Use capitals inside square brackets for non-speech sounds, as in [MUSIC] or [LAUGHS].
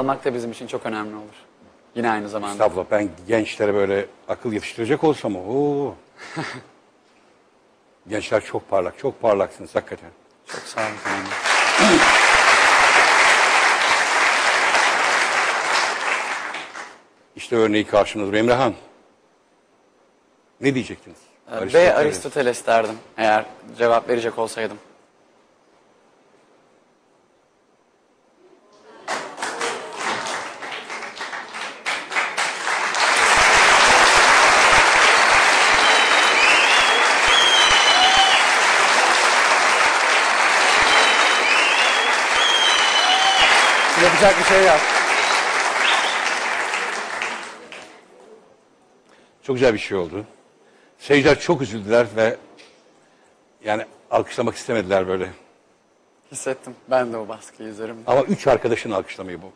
almak da bizim için çok önemli olur. Yine aynı zamanda. Estağfurullah ben gençlere böyle akıl yetiştirecek olsam o. [LAUGHS] Gençler çok parlak, çok parlaksınız hakikaten. Çok sağ olun efendim. [CLEARS THROAT] İşte örneği duruyor. Emrehan. Ne diyecektiniz? Ee. Aristoteles. Aristoteles derdim eğer cevap verecek olsaydım. Yapacak bir şey yok. Çok güzel bir şey oldu. Seyirciler çok üzüldüler ve yani alkışlamak istemediler böyle. Hissettim. Ben de o baskıyı üzerimde. Ama üç arkadaşın alkışlamayı bu.